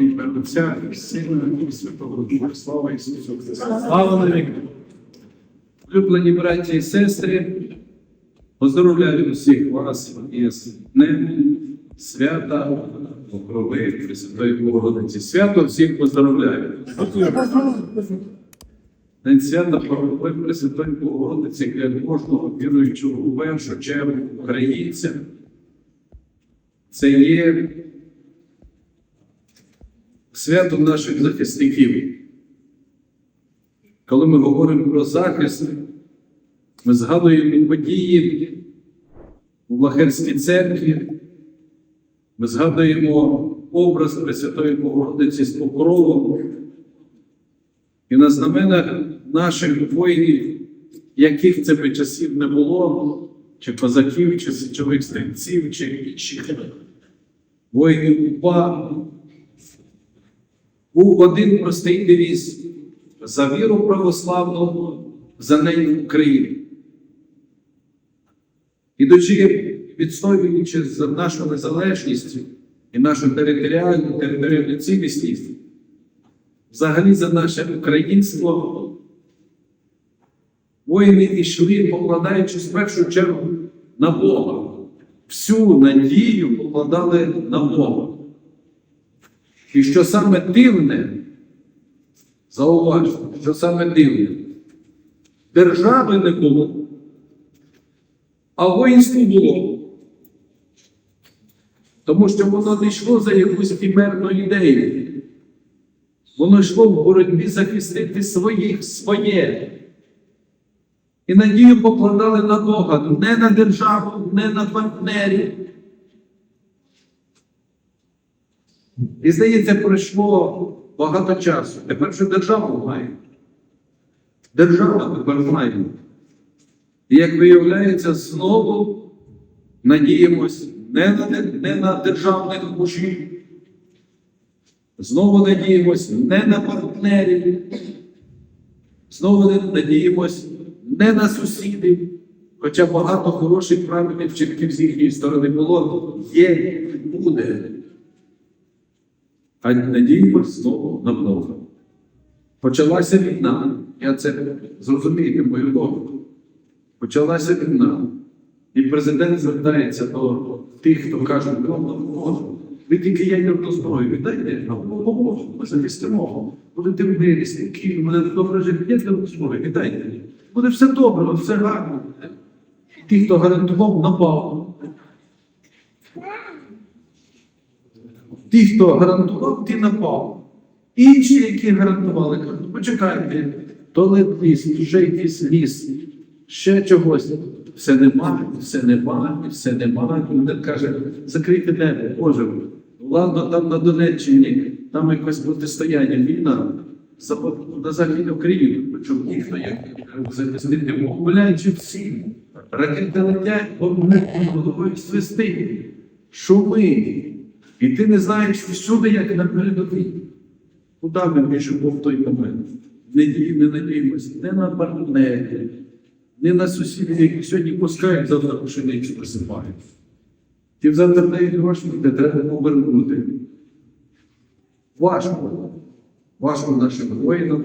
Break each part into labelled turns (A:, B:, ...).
A: Ім'я Отця і Святого Духа. Слава Ісусу Христу!
B: Слава навіки! Улюблені браті і сестри, поздоровляю усіх вас із Днем свята Покрови Пресвятої Богородиці. Свято всіх поздоровляю. День свята Покрови Пресвятої Богородиці для кожного віруючого у першу чергу українця. Це є свято наших захисників. Коли ми говоримо про захист, ми згадуємо події у Лахерській церкві, ми згадуємо образ Пресвятої Богородиці з покровом. І на знаменах наших воїнів, яких це би часів не було, чи козаків, чи січових стрільців, чи інших воїнів УПА, був один простий девіз за віру православну, за нею Україну. Ідучи, відстоюючи за нашу незалежність і нашу територіальну територіальну цілісність, взагалі за наше українство, воїни йшли, покладаючись в першу чергу на Бога. Всю надію покладали на Бога. І що саме дивне, зауважте, що саме дивне, держави не було, а воїнство було. Тому що воно не йшло за якусь хімерну ідею. Воно йшло в боротьбі захистити своїх, своє. І надію покладали на Бога, не на державу, не на партнерів. І здається, пройшло багато часу. Тепер вже державу маємо. Державу тепер маємо. І як виявляється, знову надіємось не на, не на державних мужів, знову надіємось не на партнерів, знову надіємось не на сусідів. Хоча багато хороших правильних вчинків з їхньої сторони було, є і буде а надіємось знову на Бога. Почалася війна, я це зрозумієте мою логіку. Почалася війна, і президент звертається до тих, хто каже, «Ну, ви тільки ядерну зброю віддайте, ми поможемо, ми захистимо. Будете в мирі, стійкі, буде добре жити, ядерну зброю віддайте. Буде все добре, все гарно. Ті, хто гарантував, напав. Ті, хто гарантував, ті напав. Інші, які гарантували, кажуть, почекайте, то ліс, вже якийсь ліс, ще чогось. Все нема, все нема, все нема. І каже, закрийте небо, Боже. Ладно, там на Донеччині, там якось протистояння, війна на Західній Україні, причому ніхто як захистити гуляючи всі. Ракети летять, головою свисти, шуми. І ти не знаєш всюди, як на передовій. Куди ми біжимо в той момент? Не діємо, не надіємося не на партнерів, не на сусідів, які сьогодні пускають, завтра пшеницю присипають. Ті завтра дають гроші, де треба повернути. Важко. Важко нашим воїнам,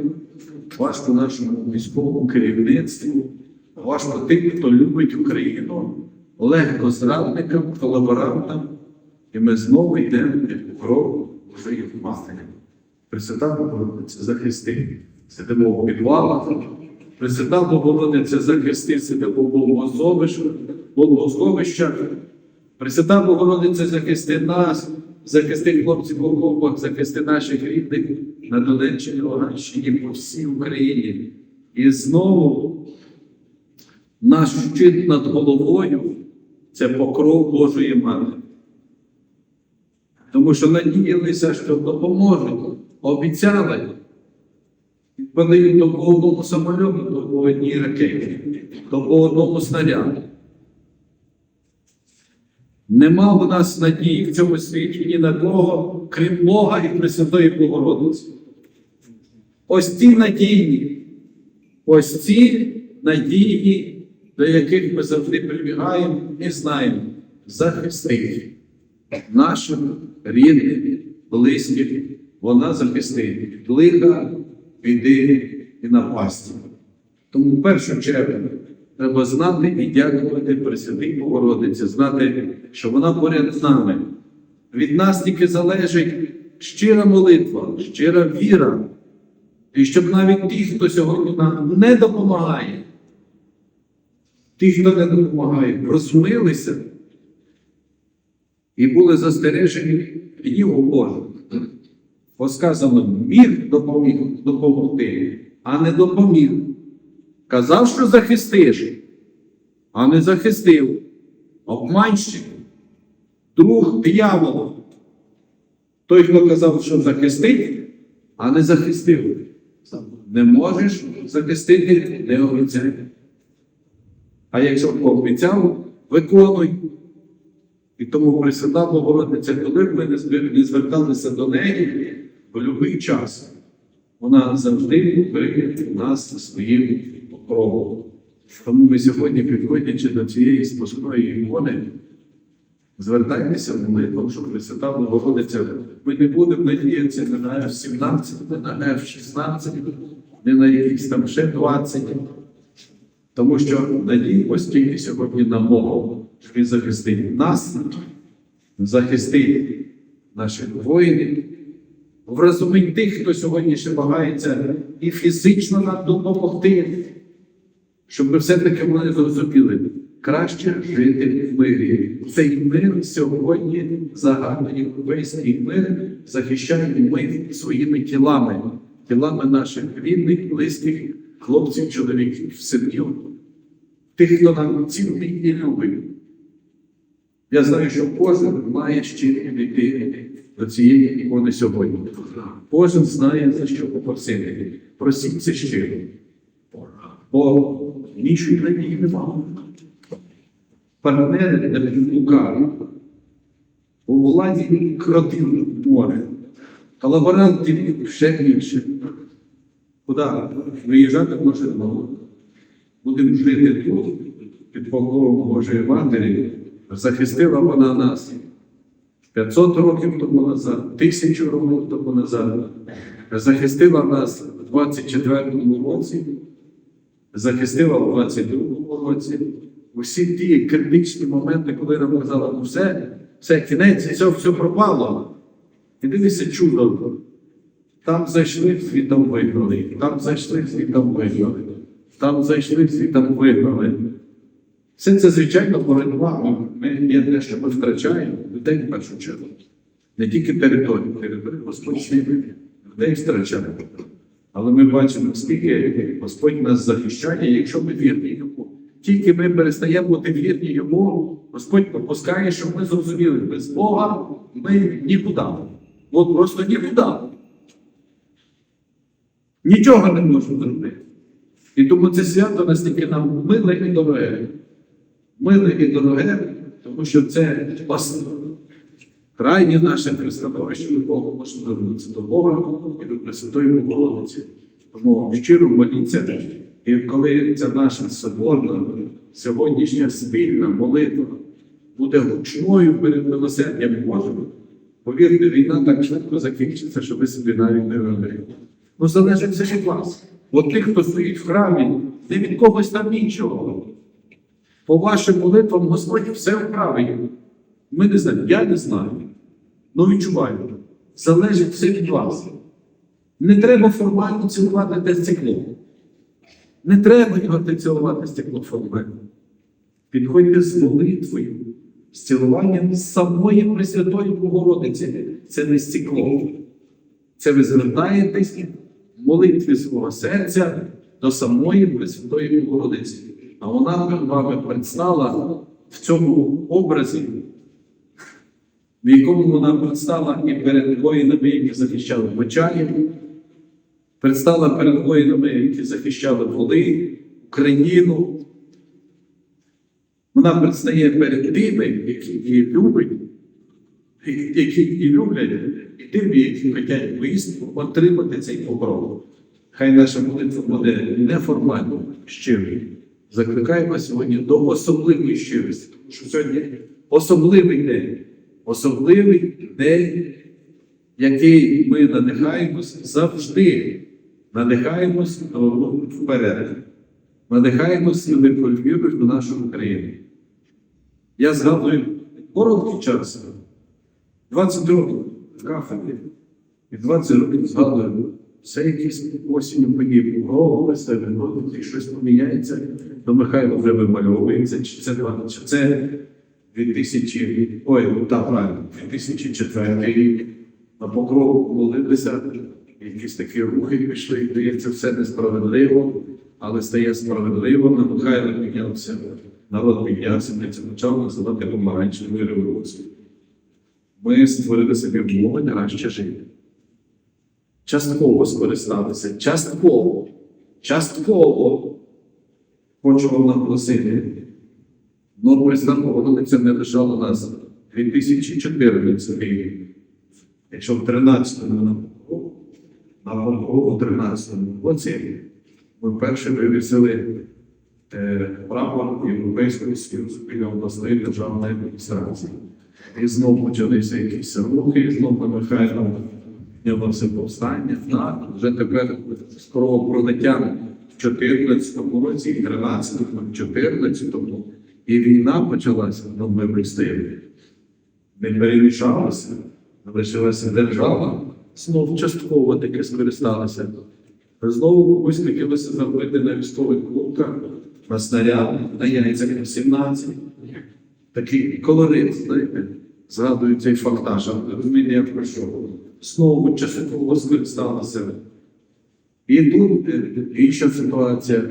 B: важко нашому військовому керівництву, важко тим, хто любить Україну, легко зрадникам, колаборантам. І ми знову йдемо під кров Божої Матері. Пресвята Богородиця захисти, сидимо в підвалах. Пресвята Богородиця захисти, сидимо в бомбосховищах, бомбосховищах. Пресвята Богородиця захисти нас, захисти хлопців в окопах, захисти наших рідних на Донеччині, Луганщині, по всій Україні. І знову наш щит над головою це покров Божої Матері. Тому що надіялися, що допоможуть, обіцяли. Вони до по одному самольоту, до по одній ракеті, до по одному снаряду. Нема в нас надії в цьому світі ні на кого, крім Бога і Пресвятої Богородиці. Ось ці надії, ось ці надії, до яких ми завжди прибігаємо і знаємо, захистити наших рідних, близьких вона захистить від лиха, біди і напасті. Тому в першу чергу треба знати і дякувати Пресвятій Богородиці, знати, що вона поряд з нами. Від нас тільки залежить щира молитва, щира віра. І щоб навіть ті, хто сьогодні нам не допомагає, ті, хто не допомагає, розумилися і були застережені гніву Божого. Бо сказано, міг допоміг допомогти, а не допоміг. Казав, що захистиш, а не захистив. Обманщик, друг диявола. Той, хто казав, що захистить, а не захистив. Не можеш захистити, не обіцяй. А якщо пообіцяв, виконуй. І тому Пресвята Богородиця, коли б ми не зверталися до неї в будь-який час, вона завжди прийде нас своїм покровом. Тому ми сьогодні, підходячи до цієї спасної ікони, звертайтеся в молитву, що Пресвята Богородиця, ми не будемо надіятися не на F-17, не на F-16, не на якісь там ще 20. Тому що надіємось тільки сьогодні на Бога, що Він захистить нас, захистить наших воїнів, вразумить тих, хто сьогодні ще вагається і фізично нам допомогти, щоб ми все-таки вони зрозуміли, краще жити в мирі. Цей мир сьогодні весь цей мир, захищаємо ми своїми тілами, тілами наших рідних, близьких, хлопців, чоловіків, синів, тих, хто нам цінний і любить. Я знаю, що кожен має щирі йти до цієї ікони сьогодні. Кожен знає, за що попросити. Просіть це щиро. Бо іншої надії немає. Партнери не лукаві. У владі кротів море. Колаборантів ще більше. Куди? Виїжджати може можемо. Будемо жити тут, під покровом Божої Матері. Захистила вона нас 500 років тому назад, 1000 років тому назад. Захистила нас в 24-му році, захистила в 22-му році. Усі ті критичні моменти, коли нам казали, ну все, все, кінець, все, все пропало. І дивися чудо. Там зайшли, світом вигнали, там зайшли, світом вигнали, там зайшли, світом вигнали. Все це, звичайно, боротьба. Ми те, що ми втрачаємо людей в першу чергу. Не тільки територію, територію Господь ще й людей втрачає. Але ми бачимо, скільки Господь нас захищає, якщо ми вірні йому. Тільки ми перестаємо бути вірні йому, Господь пропускає, щоб ми зрозуміли, без Бога ми нікуди. От просто нікуди. Нічого не можемо зробити. І тому це свято настільки нам миле і дороге. Миле і дороге, тому що це ос- крайнє наше пристановище до Бога можна звернутися до Бога і до Пресвятої Богородиці. Тому щиро моліться, і коли ця наша соборна, сьогоднішня спільна молитва буде гучною перед милосердям Божим, повірте, війна так швидко закінчиться, що ви собі навіть не виберете. Ну, залежить все від вас. От тих, хто стоїть в храмі, не від когось там іншого. По вашим молитвам Господь все вправить. Ми не знаємо, я не знаю. Ну відчуваю. Залежить все від вас. Не треба формально цілувати те стекло. Не треба його цілувати стекло формально. Підходьте з молитвою, з цілуванням самої Пресвятої Богородиці. Це не стекло. Це ви звертаєтесь в молитві свого серця до самої Пресвятої Богородиці. А вона вами предстала в цьому образі, в якому вона предстала і перед воїнами, які захищали Бочаїв, предстала перед воїнами, які захищали Воли, Україну. Вона предстає перед тими, які її люблять, які її люблять, і тими, які хочуть виїзд отримати цей покров. Хай наша молитва буде неформально щирою. Закликаємо сьогодні до особливої щирості, тому що сьогодні особливий день, особливий день який ми надихаємось завжди. Надихаємось вперед. Надихаємось любов'ю до нашої України. Я згадую короткий час, 20 років в кафедрі, і 20 років згадую, все якісь осінню подібні, голови себе, і щось поміняється, то Михайло вже вимальовується, чи це, чи це 2000, ой, ну так, правильно, 2004 рік, на покрову молилися, якісь такі рухи пішли, здається, все несправедливо, але стає справедливо, на Михайло піднявся, народ піднявся, ми це почав називати помаранчевою революцією. Ми створили собі умови краще жити. Частково скористалися, частково, частково Хочу наголосити, Нобельська погодилися не лишала нас 2014 рік. Якщо в 13-му на Гонкогу, у 13-му році ми вперше вивісили е, прапор Європейського Союзу біля обласної державної адміністрації. І знову почалися якісь рухи, і знову Михайло все повстання. Так, вже тепер про прониття 2014 році, і 13, 14 і війна почалася, ну ми вистояли. Не перемішалася, лишилася держава, знову частково таке скористалася. Знову когось хотілося забити на військових клубках, на снаряд на яйцях 17. Такий колорит, знаєте, згадую цей фактаж, розуміння про що. Знову частково скористалася. І тут е, інша ситуація.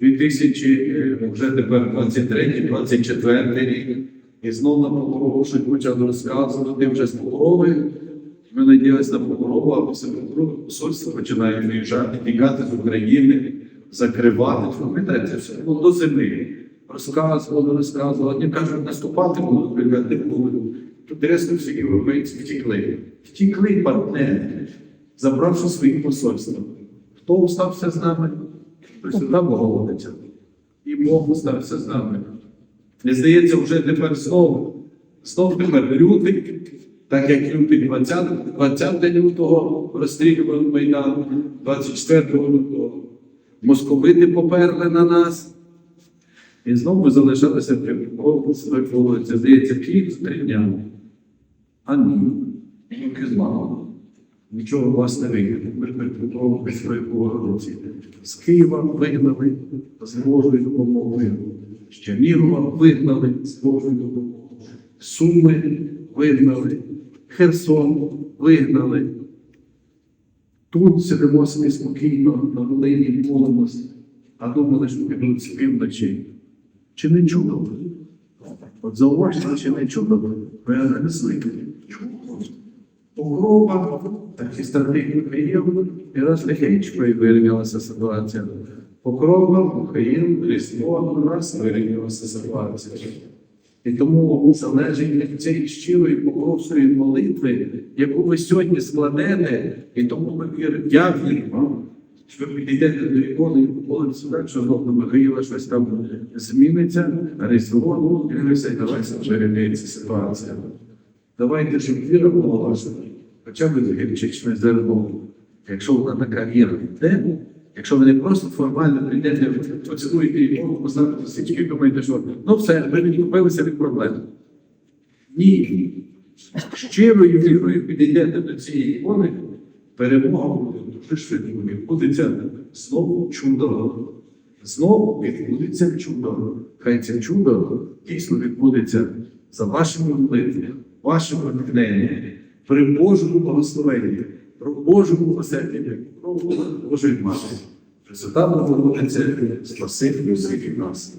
B: 2000, е, вже тепер 23-24 рік. І знову на Покрову щось почали розказувати вже з Покрови. Ми надіялися на Покрову, а після Покрови посольство починає виїжджати, тікати з України, закривати. Пам'ятаєте, все було до зими. Розказували, розказували. Одні кажуть, наступати будуть, прийняти будуть. Тут всі європейці втікли. Втікли партнери, забравши свої посольства. Хто остався з нами? Пресвята Богородиця. І Бог остався з нами. Мені здається, вже тепер знову, знову тепер лютий, так як лютий 20, 20 лютого розстрілювали Майдан, 24 лютого. Московити поперли на нас. І знову залишалися вулиці, здається, Київ з три дня. А ні, тільки з мамою. Нічого у вас не вийде. Ми Богородиці. З Києва вигнали з Божою допомогою. З Чернігова вигнали з Божою допомогою. Суми вигнали. Херсон вигнали. Тут сидимо собі спокійно, на Волині молимося, а думали, що підуть з півночі. Чи не чудо? От зауважте, чи не чудо? Ви не звикли. Такі старий Михаїл, і раз легенечко вирівнялася ситуація. Покрова, Михаїл, Різдво, раз вирівнялася ситуація. І тому залежить від цієї щирої покровської молитви, яку ви сьогодні складете, і тому ми віримо, я вам, що ви підійдете до ікони і помолитеся так, що до Михаїла щось там зміниться, Різдво, ну, і давайте вже ситуація. Давайте, щоб віра була ваша, хоча б з гірчичною зерном. Якщо вона така віра йде, якщо ви не просто формально прийдете, поцілуєте ікону, поставите свічки, думаєте, що ну все, ви відкупилися від проблем. Ні. Щирою вірою підійдете до цієї ікони, перемога буде дуже швидко. Відбудеться знову чудо. Знову відбудеться чудо. Хай це чудо дійсно відбудеться за вашими молитвами, вашими натхненнями, при Божому благословенні, про Божому милосердя, про Божої матері. Пресвята Богородиця, спасибі всіх нас.